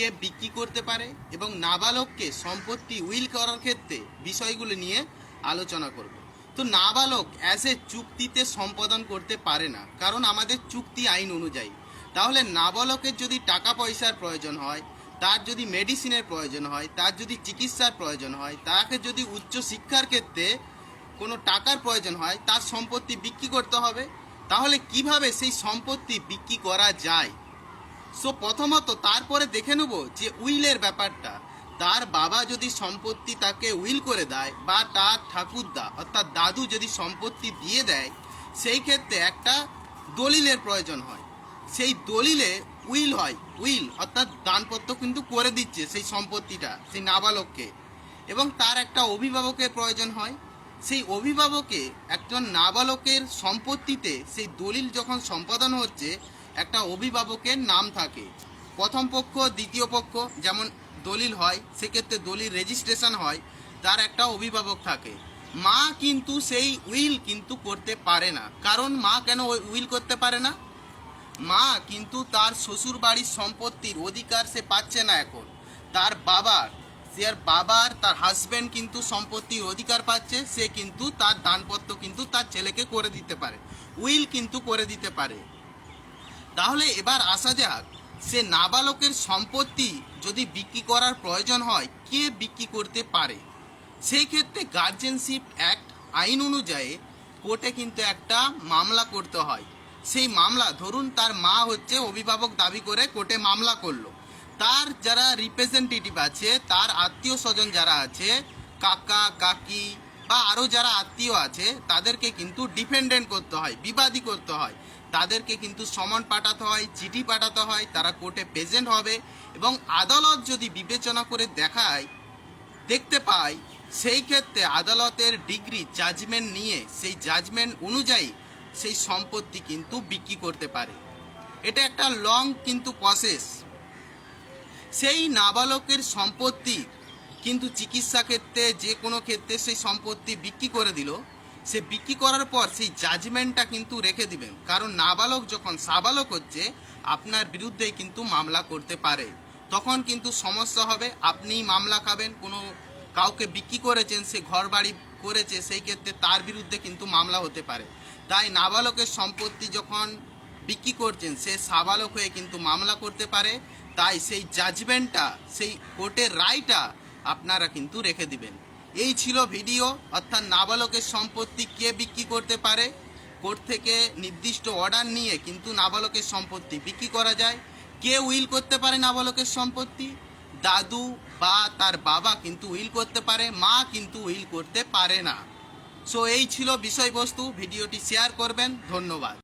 কে বিক্রি করতে পারে এবং নাবালককে সম্পত্তি উইল করার ক্ষেত্রে বিষয়গুলো নিয়ে আলোচনা করব। তো নাবালক অ্যাজ এ চুক্তিতে সম্পাদন করতে পারে না, কারণ আমাদের চুক্তি আইন অনুযায়ী। তাহলে নাবালকের যদি টাকা পয়সার প্রয়োজন হয়, তার যদি মেডিসিনের প্রয়োজন হয়, তার যদি চিকিৎসার প্রয়োজন হয়, তাকে যদি উচ্চ শিক্ষার ক্ষেত্রে কোনো টাকার প্রয়োজন হয়, তার সম্পত্তি বিক্রি করতে হবে। তাহলে কীভাবে সেই সম্পত্তি বিক্রি করা যায়? সো প্রথমত তারপরে দেখে নেব যে উইলের ব্যাপারটা। তার বাবা যদি সম্পত্তি তাকে উইল করে দেয় বা তার ঠাকুরদা, অর্থাৎ দাদু যদি সম্পত্তি দিয়ে দেয়, সেই ক্ষেত্রে একটা দলিলের প্রয়োজন হয়। সেই দলিলে উইল হয়, উইল, অর্থাৎ দানপত্র কিন্তু করে দিচ্ছে সেই সম্পত্তিটা, সেই নাবালককে। এবং তার একটা অভিভাবকের প্রয়োজন হয়। সেই অভিভাবকে একজন নাবালকের সম্পত্তিতে সেই দলিল যখন সম্পাদন হচ্ছে একটা অভিভাবকের নাম থাকে। প্রথম পক্ষ, দ্বিতীয় পক্ষ যেমন দলিল হয়, সেক্ষেত্রে দলিল রেজিস্ট্রেশন হয়, তার একটা অভিভাবক থাকে। মা কিন্তু সেই উইল কিন্তু করতে পারে না। কারণ মা কেন উইল করতে পারে না? মা কিন্তু তার শ্বশুর বাড়ির সম্পত্তির অধিকার সে পাচ্ছে না এখন। তার বাবার সে আর বাবার তার হাজব্যান্ড কিন্তু সম্পত্তির অধিকার পাচ্ছে, সে কিন্তু তার দানপত্র কিন্তু তার ছেলেকে করে দিতে পারে। উইল কিন্তু করে দিতে পারে। তাহলে এবার আসা যাক, সে নাবালকের সম্পত্তি যদি বিক্রি করার প্রয়োজন হয়, কে বিক্রি করতে পারে? সেই ক্ষেত্রে গার্জেনশিপ অ্যাক্ট আইন অনুযায়ী কোর্টে কিন্তু একটা মামলা করতে হয়। সেই মামলা, ধরুন তার মা হচ্ছে অভিভাবক দাবি করে কোর্টে মামলা করল। তার যারা রিপ্রেজেন্টেটিভ আছে, তার আত্মীয় স্বজন যারা আছে, কাকা, কাকি বা আরও যারা আত্মীয় আছে, তাদেরকে কিন্তু ডিপেন্ডেন্ট করতে হয়, বিবাদী করতে হয়। তাদেরকে কিন্তু সমন পাঠাতে হয়, চিঠি পাঠাতে হয়, তারা কোর্টে প্রেজেন্ট হবে এবং আদালত যদি বিবেচনা করে দেখায়, দেখতে পাই সেই ক্ষেত্রে আদালতের ডিগ্রি জাজমেন্ট নিয়ে, সেই জাজমেন্ট অনুযায়ী সেই সম্পত্তি কিন্তু বিক্রি করতে পারে। এটা একটা লং কিন্তু প্রসেস সেই নাবালকের সম্পত্তি কিন্তু চিকিৎসা ক্ষেত্রে যে কোনো ক্ষেত্রে সেই সম্পত্তি বিক্রি করে দিল। সে বিক্রি করার পর সেই জাজমেন্টটা কিন্তু রেখে দিবেন। কারণ নাবালক যখন সাবালক হচ্ছে, আপনার বিরুদ্ধে কিন্তু মামলা করতে পারে। তখন কিন্তু সমস্যা হবে আপনি মামলা খাবেন, কোনো কাউকে বিক্রি করেছেন, সে ঘর বাড়ি করেছে, সেই ক্ষেত্রে তার বিরুদ্ধে কিন্তু মামলা হতে পারে। তাই নাবালকের সম্পত্তি যখন বিক্রি করছেন, সে সাবালক হয়ে কিন্তু মামলা করতে পারে। তাই সেই জাজমেন্টটা সেই কোর্টের রায়টা আপনারা কিন্তু রেখে দিবেন। এই ছিল ভিডিও, অর্থাৎ নাবালকের সম্পত্তি কে বিক্রি করতে পারে? কোর্ট থেকে নির্দিষ্ট অর্ডার নিয়ে কিন্তু নাবালকের সম্পত্তি বিক্রি করা যায়। কে উইল করতে পারে নাবালকের সম্পত্তি? দাদু বা তার বাবা কিন্তু উইল করতে পারে, মা কিন্তু উইল করতে পারে না। সো এই ছিল বিষয়বস্তু। ভিডিওটি শেয়ার করবেন। ধন্যবাদ।